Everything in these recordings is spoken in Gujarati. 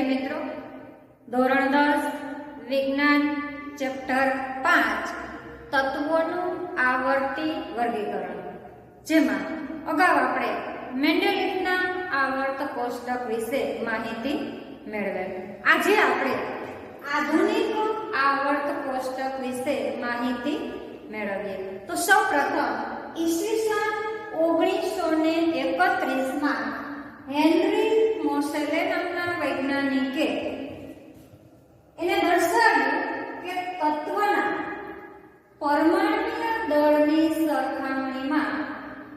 વિદ્યાર્થી મિત્રો, ધોરણ દસ, વિજ્ઞાન, ચેપ્ટર પાંચ, તત્વોનું આવર્તી વર્ગીકરણ, જેમાં અગાઉ આપણે મેન્ડેલિફના આવર્ત કોષ્ટક વિશે માહિતી મેળવેલ. આજે આપણે આધુનિક આવર્ત કોષ્ટક વિશે માહિતી મેળવીએ. તો સૌ પ્રથમ ઈસવીસન ઓગણીસો ને એકત્રીસમાં હેનરી મોસેલે નામના વૈજ્ઞાનિકે એને દર્શાવ્યું કે તત્વના પરમાણ્વીય દળની સરખામણીમાં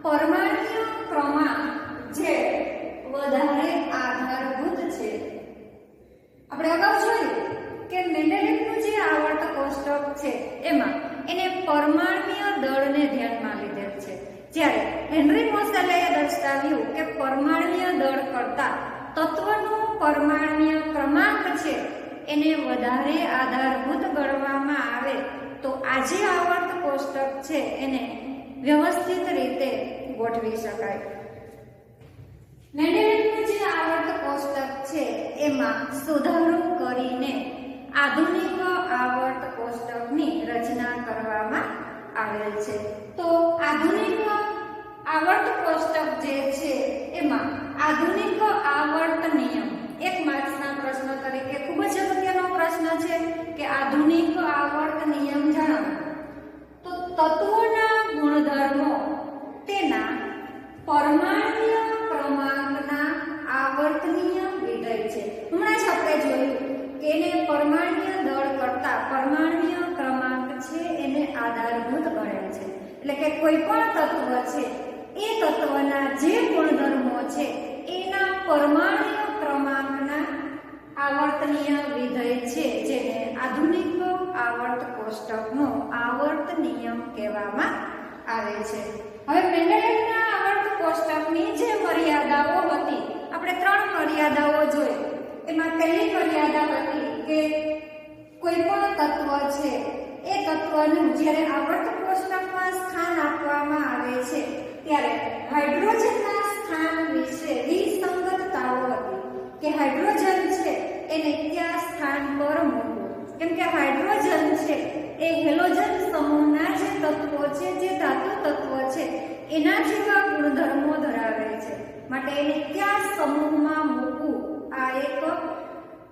પરમાણ્વીય ક્રમાંક જે વધારે આધારભૂત છે આપણે અગાઉ જોયું કે મેન્ડેલિફનું જે આવર્ત કોષ્ટક છે એમાં એને પરમાણ્વીય દળને ધ્યાનમાં લીધેલ છે જ્યારે હેનરી મોસેલે દર્શાવ્યું કે પરમાણ્વીય દળ કરતા તત્વનો પરમાણ્વીય ક્રમાંક છે, એને વધારે આધારભૂત ગણવામાં આવે તો આજે આવર્ત કોષ્ટક છે, એને વ્યવસ્થિત રીતે ગોઠવી શકાય. મેન્ડેલિફનું જે આવર્ત કોષ્ટક છે, એમાં સુધારો કરીને આધુનિક આવર્ત કોષ્ટકની રચના કરવામાં આવેલ છે. તો આધુનિક આવર્ત કોષ્ટક જે છે એમાં આધુનિક આવર્ત નિયમ. એક માર્ક્સના પ્રશ્ન તરીકે ખૂબ જ અગત્યનો પ્રશ્ન છે કે આધુનિક આવર્ત નિયમ જણાવો. તો તત્વોના ગુણધર્મો, તેના પરમાણ્વીય ક્રમાંકના આવર્તનીય વિધેય છે. હમણાં જ આપણે જોયું કે એને પરમાણ્ય દળ કરતા પરમાણ્વીય ક્રમાંક છે એને આધારભૂત ગણે છે. એટલે કે કોઈ પણ તત્વ છે એ તત્વના જે ગુણધર્મો છે, એના પરમાણ્વીય ક્રમાંકના આવર્તનીય વિધેય છે, જેને આધુનિક આવર્ત કોષ્ટકનો આવર્ત નિયમ કહેવામાં આવે છે. હવે મેન્ડેલિયનના આવર્ત કોષ્ટકની જે મર્યાદાઓ હતી, આપણે ત્રણ મર્યાદાઓ જોઈ. એમાં પહેલી મર્યાદા હતી કે કોઈ પણ તત્વ છે, એ તત્વનું જ્યારે આવર્ત કોષ્ટકમાં સ્થાન આપવામાં આવે છે ત્યારે હાઇડ્રોજનના સ્થાન વિશે વિસંગતતાઓ હતી કે હાઇડ્રોજન છે એને કયા સ્થાન પર મૂકવું? કેમ કે હાઇડ્રોજન છે એ હેલોજન સમૂહના જે તત્વો છે, જે ધાતુ તત્વો છે, એના જેવા ગુણધર્મો ધરાવે છે. માટે એને કયા સમૂહમાં મૂકવું? આ એક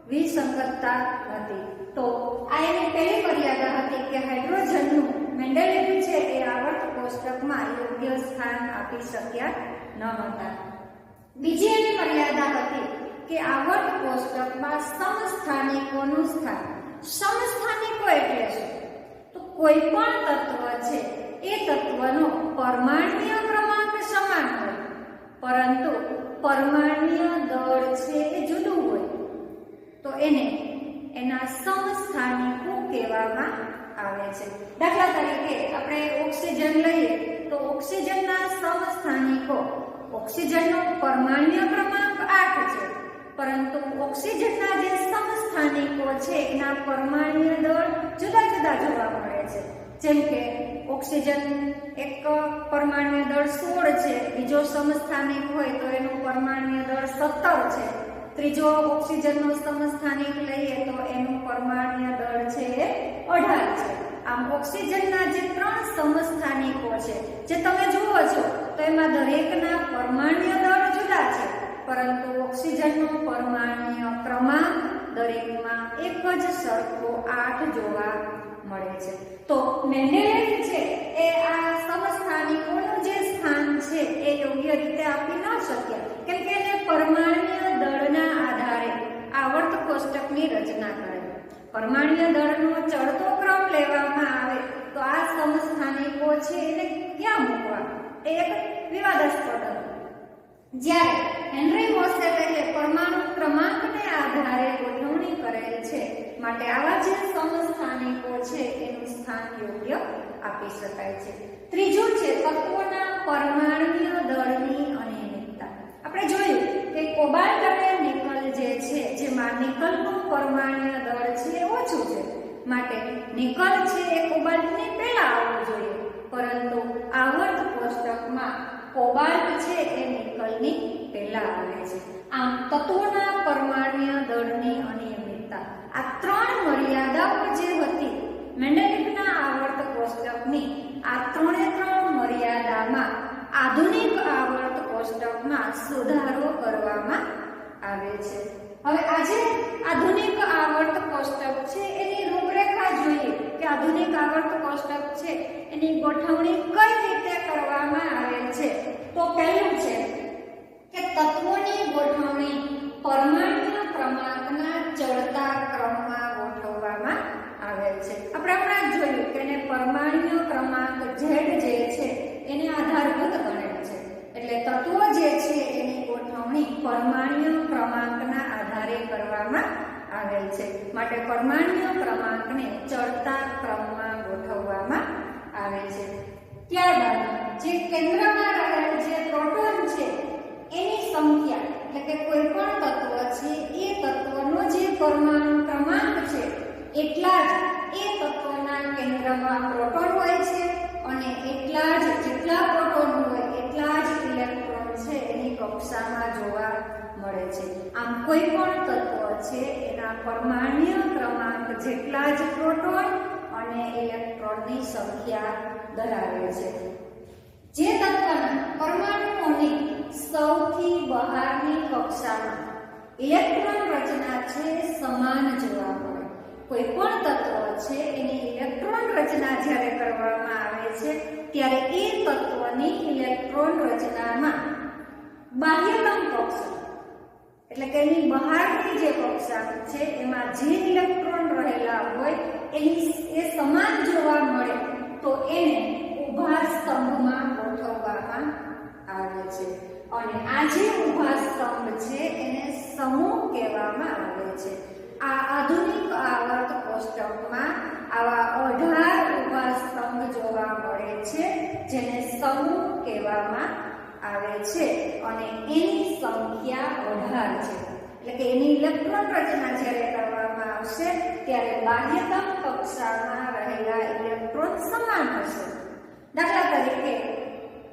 વિસંગતતા હતી. તો આ એની પહેલી મર્યાદા હતી કે હાઇડ્રોજનનું મેન્ડેલિફ છે એ આવર્ત કોષ્ટકમાં યોગ્ય સ્થાન આપી શક્યા ન હતા. બીજી એની મર્યાદા હતી કે આવર્ત કોષ્ટકમાં સમસ્થાનિકોનું સ્થાન. સમસ્થાનિકો એટલે શું? તો કોઈ પણ તત્વ છે, એ તત્વનો પરમાણ્વીય ક્રમાંક સમાન હોય. પરંતુ પરમાણ્વીય દળ છે એ જુદું હોય. તો એને એના સમસ્થાનિકો કહેવામાં આવે છે. દાખલા તરીકે આપણે ઓક્સિજન લઈએ તો ઓક્સિજનના સમસ્થાનિકો, ઓક્સિજનનો પરમાણ્ય ક્રમાંક 8 છે. પરંતુ ઓક્સિજનના જે સમસ્થાનિકો છે, એના પરમાણ્ય દળ જુદા જુદા જોવા મળે છે. જેમ કે ઓક્સિજન એક પરમાણ્ય દળ સોળ છે, બીજો સમસ્થાનિક હોય તો એનું પરમાણ્ય દળ 17 છે. ત્રીજો ઓક્સિજનનો સમસ્થાનિક લઈએ તો એનું પરમાણ્વીય દળ છે એ 18 છે આમ ઓક્સિજનના જે ત્રણ સમસ્થાનિકો છે, જે તમે જુઓ છો, તો એમાં દરેકના પરમાણ્ય દળ જુદા છે, પરંતુ ઓક્સિજનનો પરમાણ્ય ક્રમાંક દરેકમાં એક જ સરખો આઠ જોવા મળે છે. તો મેન્ડેલિફ છે, એ આ સમસ્થાનિકોનું જે સ્થાન છે, એ યોગ્ય રીતે આપી ન શક્યા, કેમ કે એને પરમાણ્ય દળના આધારે આવર્ત કોષ્ટકની રચના કરે પરમાણ્ય દળનો ચડતો ક્રમ લેવામાં આવે તો આ સમસ્થાનિકો છે એને ક્યાં મૂકવા એ એક વિવાદાસ્પદ. જ્યારે હેનરી મોસેલે પરમાણુ ક્રમાંકને આધારે ગોઠવણી કરેલ છે, માટે આવા જે સમસ્થાનિકો છે, એનું સ્થાન યોગ્ય આપી શકાય છે. ત્રીજું છે તત્વોના પરમાણ્વીય દળની અનિયમિતતા. આપણે જોયું કે કોબાલ્ટ અને નિકલ જે છે, જેમાં નિકલનું પરમાણ્વીય દળ છે, ઓછું છે. માટે નિકલ છે એ કોબાલ્ટની પહેલા આવવું જોઈએ. પરંતુ આવર્ત કોષ્ટકમાં કોબાલ્ટ છે એ નિકલની પહેલા આવે છે. આમ તત્વોના પરમાણ્ય દળની અનિયમિતતા. આ ત્રણ મર્યાદાઓ જે હતી, મેન્ડેલિકના આવર્ત કોષ્ટકની, આ ત્રણે ત્રણ મર્યાદામાં આધુનિક આવર્ત કોષ્ટકમાં સુધારો કરવામાં આવે છે. હવે આજે આધુનિક આવર્ત કોષ્ટક છે એની રૂપરેખા જોઈએ કે આધુનિક આવર્ત કોષ્ટક છે. એની ગોઠવણી કઈ રીતે કરવામાં આવે છે? તો પહેલું છે કે તત્વોની ગોઠવણી પરમાણુના ક્રમાંકના ચડતા ક્રમમાં ગોઠવવામાં આવે છે. આપણે જ જોયું કે એને પરમાણુનો ક્રમાંક Z જે છે એને આધારભૂત ગણેલ છે એટલે તત્વો જે છે એની ગોઠવણી પરમાણ્વીય ક્રમાંકના આધારે કરવામાં આવેલ છે માટે પરમાણ્વીય ક્રમાંકને ચડતા ક્રમમાં ગોઠવવામાં આવે છે. ત્યારબાદ જે કેન્દ્રમાં રહેલ જે પ્રોટોન છે, એની સંખ્યા એટલે કે કોઈ પણ તત્વ છે, એ તત્વનો જે પરમાણુ ક્રમાંક છે, એટલા જ એ તત્વના કેન્દ્રમાં પ્રોટોન હોય છે અને એટલા જ જેટલા પ્રોટોન હોય, એટલા જ ઇલેક્ટ્રોન છે એની કક્ષામાં જોવા મળે છે. આમ કોઈ પણ છે, એના પરમાણ્ય ક્રમાંક જેટલા જ પ્રોટોન અને ઇલેક્ટ્રોનની સંખ્યા ધરાવે છે. જે તત્વના પરમાણુઓની સૌથી બહારની કક્ષામાં ઇલેક્ટ્રોન રચના છે, સમાન જોવા મળે કોઈ પણ તત્વ છે, એની ઇલેક્ટ્રોન રચના જ્યારે કરવામાં આવે છે, ત્યારે એ તત્વની ઇલેક્ટ્રોન રચનામાં બાહ્યતમ કક્ષા એટલે કે એની બહારની જે કક્ષા છે, એમાં જે ઇલેક્ટ્રોન રહેલા હોય, એની એ સમાન જોવા મળે, તો એને ઊભા સ્તંભમાં ગોઠવવામાં આવે છે. અને આ જે ઊભા સ્તંભ છે, એને સમૂહ કહેવામાં આવે છે. આ આધુનિક આવર્ત કોષ્ટકમાં આવા અઢાર ઊભા સ્તંભ જોવા મળે છે, જેને સમૂહ કહેવામાં આવે છે અને એની સંખ્યા અઢાર છે. એટલે કે એની ઇલેક્ટ્રોન રચના જ્યારે કરવામાં આવશે, ત્યારે બાહ્યતમ કક્ષામાં રહેલા ઇલેક્ટ્રોન સમાન હશે. દાખલા તરીકે,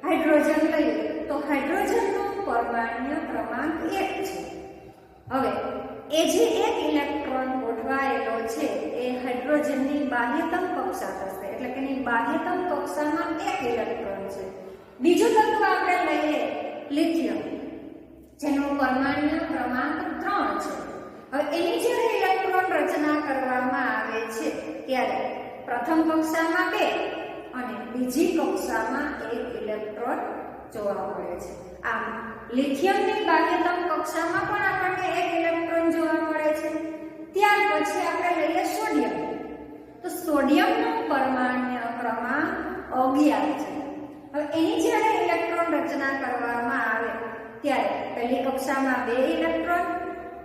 હાઇડ્રોજન લઈએ તો હાઇડ્રોજનનો પરમાણ્ય ક્રમાંક એક છે. હવે, એ જે એક ઇલેક્ટ્રોન ગોઠવાયેલો છે, એ હાઇડ્રોજનની બાહ્યતમ કક્ષા થશે. એટલે કે એની બાહ્યતમ કક્ષામાં એક ઇલેક્ટ્રોન છે. બીજું તત્વ આપણે લઈએ લિથિયમ, જેનો પરમાણ્વીય ક્રમાંક ત્રણ છે. હવે એની જ્યારે ઇલેક્ટ્રોન રચના કરવામાં આવે છે, ત્યારે પ્રથમ કક્ષામાં બે અને બીજી કક્ષામાં એક ઇલેક્ટ્રોન જોવા મળે છે. આમ, લિથિયમની બાહ્યતમ કક્ષામાં પણ આપણને એક ઇલેક્ટ્રોન જોવા મળે છે. ત્યાર પછી આપણે લઈએ સોડિયમ. તો સોડિયમનો પરમાણ્વીય ક્રમાંક અગિયાર છે. હવે એની જ્યારે ઇલેક્ટ્રોન રચના કરવામાં આવે, ત્યારે પહેલી કક્ષામાં બે ઇલેક્ટ્રોન,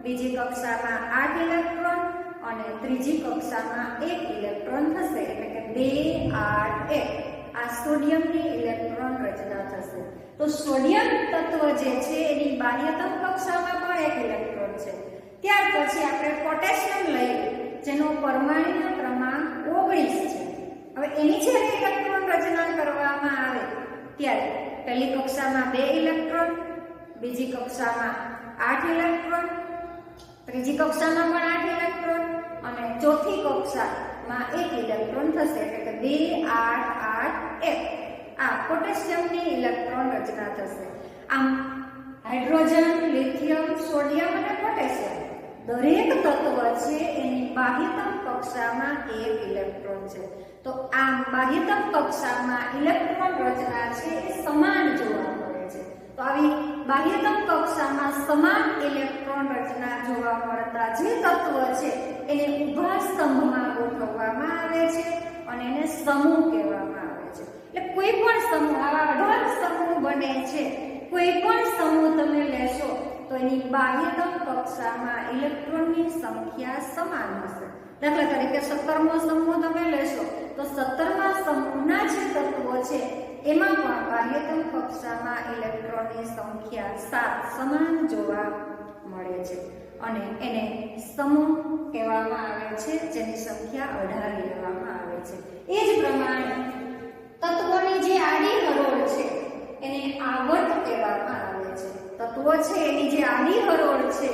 બીજી કક્ષામાં આઠ ઇલેક્ટ્રોન અને ત્રીજી કક્ષામાં એક ઇલેક્ટ્રોન થશે. એટલે કે બે, આઠ, એક. આ સોડિયમની ઇલેક્ટ્રોન રચના થશે. તો સોડિયમ તત્વ જે છે, એની બાહ્યતમ કક્ષામાં પણ એક ઇલેક્ટ્રોન છે. ત્યાર પછી આપણે પોટેશિયમ લઈએ, જેનો પરમાણ્વીય ક્રમાંક ઓગણીસ છે. હવે એની જ્યારે ઇલેક્ટ્રોન રચના કરવામાં આવે ત્યારે પહેલી કક્ષામાં બે ઇલેક્ટ્રોન બીજી કક્ષામાં આઠ ઇલેક્ટ્રોન ત્રીજી કક્ષામાં પણ આઠ ઇલેક્ટ્રોન અને ચોથી કક્ષામાં એક ઇલેક્ટ્રોન થશે. એટલે કે બે આઠ આઠ એક. આ પોટેશિયમની ઇલેક્ટ્રોન રચના થશે. આમ હાઇડ્રોજન, લિથિયમ, સોડિયમ અને પોટેશિયમ દરેક તત્વ છે એની બાહ્યતમ કક્ષામાં એક ઇલેક્ટ્રોન છે. તો આમ બાહ્યતમ કક્ષામાં ઇલેક્ટ્રોન રચના છે એ સમાન જોવા મળે છે. તો આવી બાહ્યતમ કક્ષામાં સમાન ઇલેક્ટ્રોન રચના જોવા મળતા જે તત્વ છે એને ઊભા સ્તંભમાં ગોઠવવામાં આવે છે અને એને સમૂહ કહેવામાં આવે છે. એટલે કોઈ પણ સમૂહ, આવા અઢાર સમૂહ બને છે, કોઈ પણ સમૂહ તમે લેશો તો એની બાહ્યતમ કક્ષામાં ઇલેક્ટ્રોનની સંખ્યા સમાન હશે. દાખલા તરીકે સત્તરમો સમૂહ તમે લેશો, તો સત્તરમા સમૂહના જે તત્વો છે, એમાં પણ બાહ્યતમ કક્ષામાં ઇલેક્ટ્રોનની સંખ્યા સાત સમાન જોવા મળે છે. અને એને સમૂહ કહેવામાં આવે છે, જેની સંખ્યા અઢાર લેવામાં આવે છે. એ જ પ્રમાણે તત્વોની જે આડી હરોળ છે, એને આવર્ત કહેવામાં આવે છે. તત્વો છે, એની જે આડી હરોળ છે,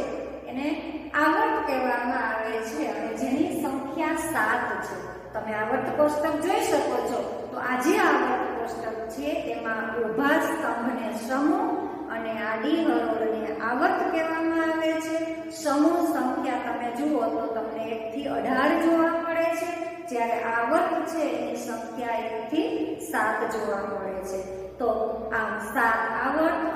એને આવર્ત કહેવામાં આવે છે અને જેની સંખ્યા સાત છે. તમે આવર્ત કોષ્ટક જોઈ શકો છો. તો આ જે આવર્ત કોષ્ટક છે તેમાં ઊભા સ્તંભને સમૂહ અને આડી હરોળને આવર્ત કહેવામાં આવે છે. સમૂહ સંખ્યા તમે જુઓ તો તમને એક થી અઢાર જોવા મળે છે. જ્યારે આવર્ત છે, એની સંખ્યા એક થી સાત જોવા મળે છે. તો આમ સાત આવર્ત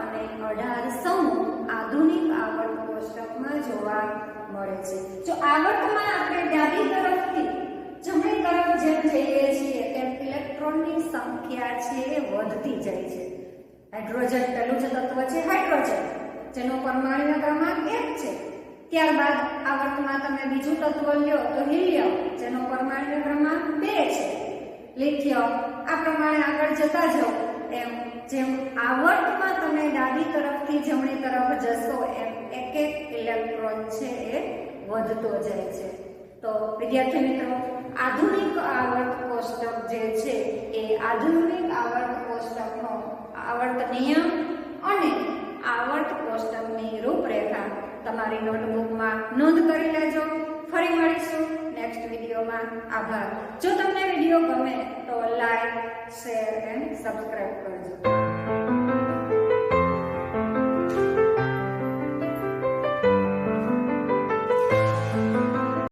જોવા મળે છે. જો આવર્તમાં આપણે ડાબી તરફથી જમણી તરફ જેમ જઈએ છીએ તેમ ઇલેક્ટ્રોનની સંખ્યા છે એ વધતી જાય છે. હાઇડ્રોજન પહેલું જે તત્વ છે હાઇડ્રોજન, જેનો પરમાણુ ક્રમાંક એક છે. ત્યારબાદ આવર્તમાં તમે બીજું તત્વ લ્યો તો હિલિયમ, જેનો પરમાણુ ક્રમાંક બે છે. લિથિયમ, આ પ્રમાણે આગળ જતા જાઓ. એમ જેમ આવર્તમાં તમે ડાબી તરફથી જમણી તરફ જશો એમ એક એક ઇલેક્ટ્રોન છે એ વધતો જાય છે. તો વિદ્યાર્થી મિત્રો, આધુનિક આવર્ત કોષ્ટક જે છે એ આધુનિક આવર્ત કોષ્ટકનો આવર્ત નિયમ અને આવર્ત કોષ્ટકની રૂપરેખા તમારી નોટબુકમાં નોંધ કરી લેજો. ફરી મળીશું નેક્સ્ટ વિડીયોમાં આભાર. જો તમને વીડિયો ગમે તો લાઈક શેર એન્ડ સબસ્ક્રાઈબ કરજો.